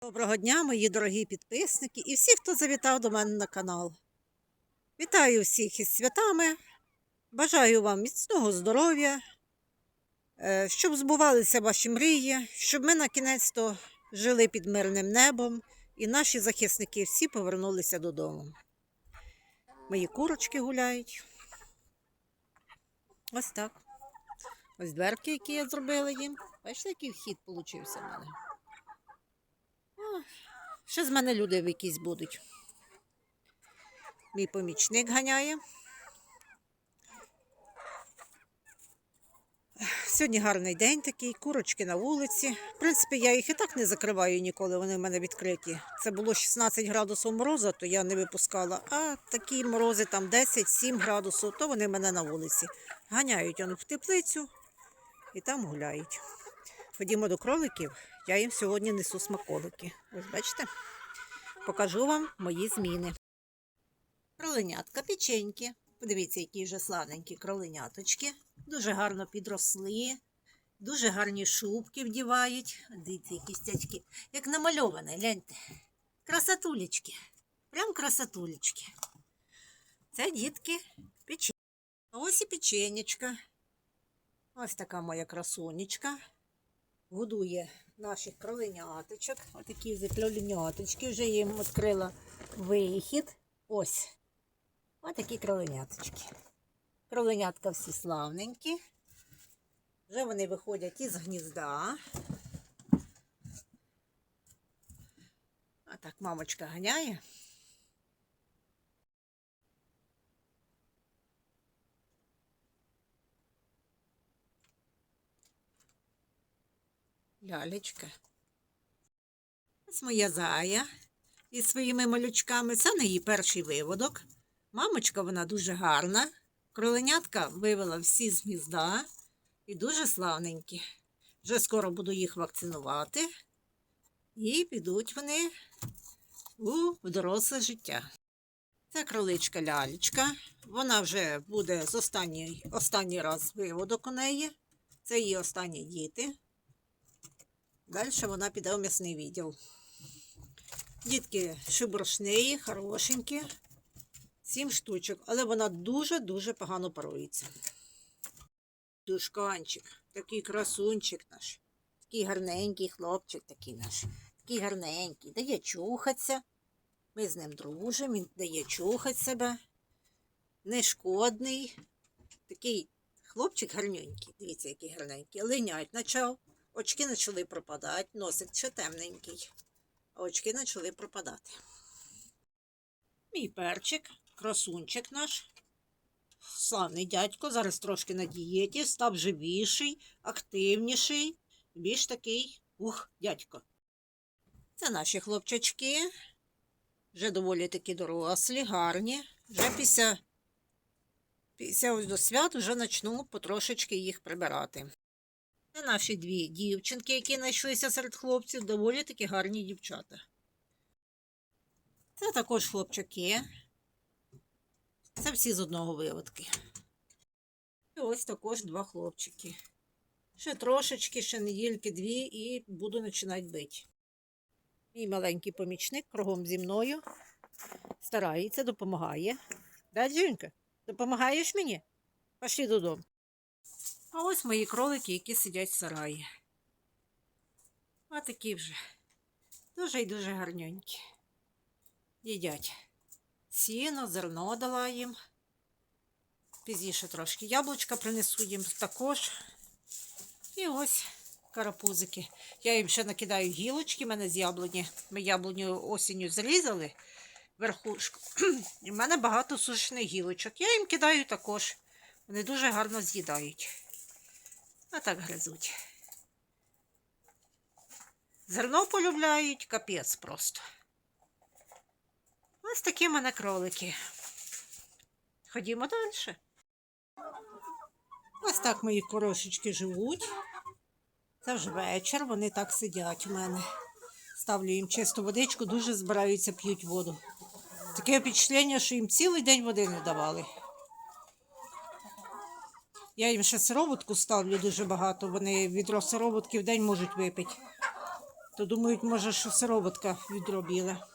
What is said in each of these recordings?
Доброго дня, мої дорогі підписники і всі, хто завітав до мене на канал. Вітаю всіх із святами. Бажаю вам міцного здоров'я, е, щоб збувалися ваші мрії, щоб ми на кінець то жили під мирним небом і наші захисники всі повернулися додому. Мої курочки гуляють. Ось так. Ось дверки, які я зробила їм. Бачите, який вхід получився в мене. Ще з мене люди якісь будуть. Мій помічник ганяє. Сьогодні гарний день такий, курочки на вулиці. В принципі, я їх і так не закриваю ніколи, вони в мене відкриті. Це було 16 градусів морозу, то я не випускала. А такі морози там 10-7 градусів, то вони в мене на вулиці. Ганяють вони в теплицю і там гуляють. Ходімо до кроликів, я їм сьогодні несу смаколики. Ось бачите? Покажу вам мої зміни. Кроленятка печеньки. Подивіться, які вже славненькі кроленяточки. Дуже гарно підросли, дуже гарні шубки вдівають. Дивіться, які стячки. Як намальовані, гляньте. Красотулечки. Прям красотулечки. Це дітки печеньки. А ось і печенечка. Ось така моя красунечка. Годує наших кроленяточок. Отакі вже кроленяточки. Вже їм відкрила вихід. Ось. Отакі кроленяточки. Кроленятка всі славненькі. Вже вони виходять із гнізда. А так мамочка ганяє. Лялечка. Ось моя зая із своїми малючками. Це не її перший виводок. Мамочка вона дуже гарна. Кроленятка вивела всі з гнізда і дуже славненькі. Вже скоро буду їх вакцинувати. І підуть вони у доросле життя. Це кроличка лялечка. Вона вже буде з останній, останній раз виводок у неї. Це її останні діти. Далі вона піде в м'ясний відділ. Дітки шиброшні, хорошенькі. Сім штучок, але вона дуже-дуже погано парується. Душканчик, такий красунчик наш. Такий гарненький хлопчик такий наш. Такий гарненький. Дає чухатися. Ми з ним дружимо, він дає чухати себе. Нешкодний. Такий хлопчик гарненький. Дивіться, який гарненький. Линять почав. Очки почали пропадати, носик ще темненький, а очки почали пропадати. Мій перчик, красунчик наш, славний дядько, зараз трошки на дієті, став живіший, активніший, більш такий ух, дядько. Це наші хлопчачки, вже доволі такі дорослі, гарні. Вже після, після ось до свят вже почну потрошечки їх прибирати. Це наші дві дівчинки, які знайшлися серед хлопців, доволі такі гарні дівчата. Це також хлопчаки. Це всі з одного виводки. І ось також два хлопчики. Ще трошечки, ще недільки дві, і буду починати бити. Мій маленький помічник кругом зі мною старається, допомагає. Да, Джинка? Допомагаєш мені? Пошли додому. А ось мої кролики, які сидять в сараї. Ось такі вже. Дуже і дуже гарненькі. Їдять. Сіно, зерно дала їм. Пізніше трошки яблучка принесу їм також. І ось карапузики. Я їм ще накидаю гілочки, в мене з яблуні. Ми яблуню осінню зрізали верхушку. І в мене багато сушних гілочок. Я їм кидаю також. Вони дуже гарно з'їдають. А так гризуть. Зерно полюбляють, капець просто. Ось такі в мене кролики. Ходімо далі. Ось так мої корошечки живуть. Це вже вечір, вони так сидять у мене. Ставлю їм чисту водичку, дуже збираються, п'ють воду. Таке впечатлення, що їм цілий день води не давали. Я їм ще сироватку ставлю дуже багато. Вони відро сироватки в день можуть випити. То думають, може, що сироватка відробіла.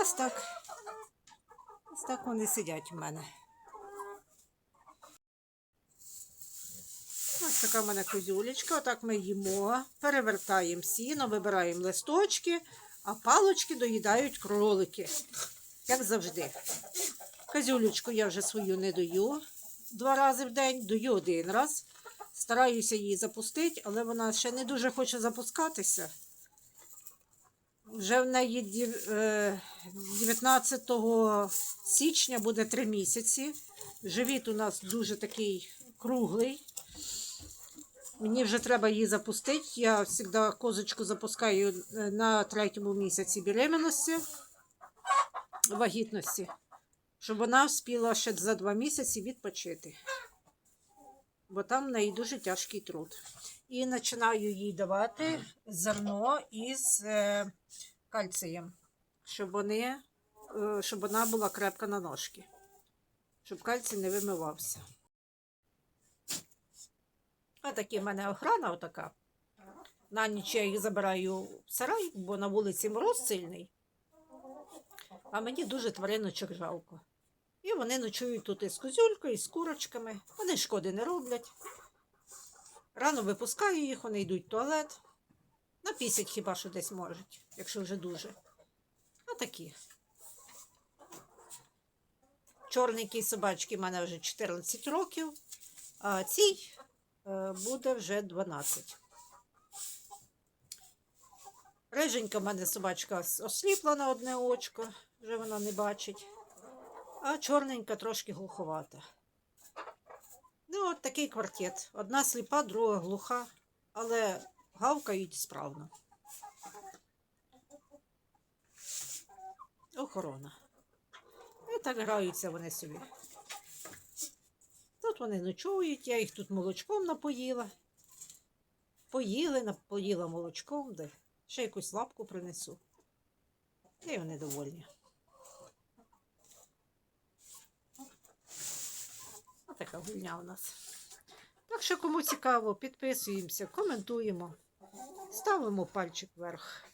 Ось так. Ось так вони сидять у мене. Ось така в мене козюлечка. Отак ми їмо, перевертаємо сіно, вибираємо листочки, а палочки доїдають кролики. Як завжди. Козюлечку я вже свою не даю два рази в день, даю один раз. Стараюся її запустити, але вона ще не дуже хоче запускатися. Вже в неї дів- е, 19 січня буде три місяці. Живіт у нас дуже такий круглий. Мені вже треба її запустити. Я завжди козочку запускаю е, на третьому місяці беременності, вагітності, щоб вона вспіла ще за два місяці відпочити. Бо там в неї дуже тяжкий труд. І починаю їй давати зерно із е, кальцієм, щоб, вони, е, щоб вона була крепка на ножки, щоб кальцій не вимивався. А такі в мене охрана отака. На ніч я їх забираю в сарай, бо на вулиці мороз сильний. А мені дуже твариночок жалко. І вони ночують тут із козюлькою, і з курочками. Вони шкоди не роблять. Рано випускаю їх, вони йдуть в туалет. Напісять хіба що десь можуть, якщо вже дуже. А такі. Чорненькій собачки в мене вже 14 років, а цій е, буде вже 12. Риженька в мене собачка осліпла на одне очко, вже вона не бачить. А чорненька трошки глуховата. Ну, от такий квартет. Одна сліпа, друга глуха, але гавкають справно. Охорона. І так граються вони собі. Тут вони ночують, я їх тут молочком напоїла. Поїли, напоїла молочком, де ще якусь лапку принесу. І вони довольні. Така гульня у нас. Так що, кому цікаво, підписуємося, коментуємо, ставимо пальчик вверх.